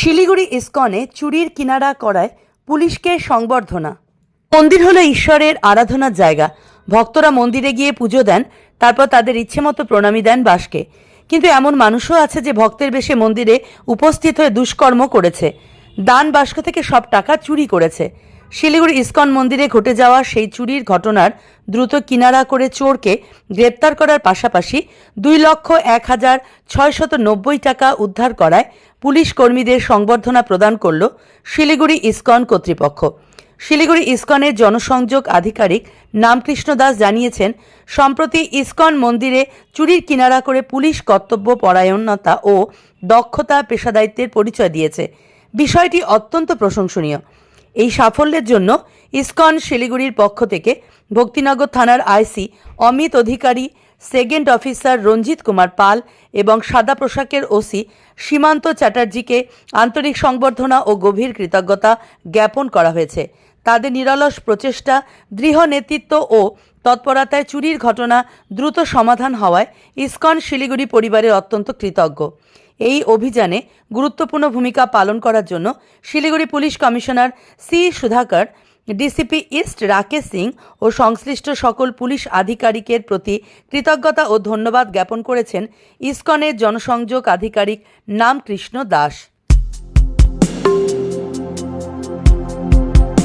শিলিগুড়ি ইস্কনে চুরির কিনারা করায় পুলিশকে সংবর্ধনা। মন্দির হলো ঈশ্বরের আরাধনার জায়গা। ভক্তরা মন্দিরে গিয়ে পুজো দেন, তারপর তাদের ইচ্ছে মতো প্রণামী দেন বাসকে। কিন্তু এমন মানুষও আছে যে ভক্তের বেশে মন্দিরে উপস্থিত হয়ে দুষ্কর্ম করেছে। দান বাস্ক থেকে সব টাকা চুরি করেছে। শিলিগুড়ি ইস্কন মন্দিরে ঘটে যাওয়া সেই চুরির ঘটনার দ্রুত কিনারা করে চোরকে গ্রেপ্তার করার পাশাপাশি দুই লক্ষ এক হাজার ছয়শত নব্বই টাকা উদ্ধার করায় পুলিশ কর্মীদের সংবর্ধনা প্রদান করল শিলিগুড়ি ইস্কন কর্তৃপক্ষ। শিলিগুড়ি ইস্কনের জনসংযোগ আধিকারিক নামকৃষ্ণ দাস জানিয়েছেন, সম্প্রতি ইস্কন মন্দিরে চুরির কিনারা করে পুলিশ কর্তব্য পরায়ণতা ও দক্ষতা পেশাদায়িত্বের পরিচয় দিয়েছে। বিষয়টি অত্যন্ত প্রশংসনীয়। এই সাফল্যের জন্য ইস্কন শিলিগুড়ির পক্ষ থেকে ভক্তিনগর থানার IC Amit Adhikari, second officer Ranjit Kumar Pal এবং সাদা পোশাকের ওসি সীমান্ত চ্যাটার্জিকে আন্তরিক সংবর্ধনা ও গভীর কৃতজ্ঞতা জ্ঞাপন করা হয়েছে। তাদের নিরলস প্রচেষ্টা, দৃঢ় নেতৃত্ব ও তৎপরতায় চুরির ঘটনা দ্রুত সমাধান হওয়ায় ইস্কন শিলিগুড়ি পরিবারের অত্যন্ত কৃতজ্ঞ। এই অভিযানে গুরুত্বপূর্ণ ভূমিকা পালন করার জন্য Siliguri police commissioner C Sudhakar, DCP east Rakesh Singh ও সংশ্লিষ্ট সকল পুলিশ আধিকারিকের প্রতি কৃতজ্ঞতা ও ধন্যবাদ জ্ঞাপন করেছেন ইস্কনের জনসংযোগ আধিকারিক নামকৃষ্ণ দাস।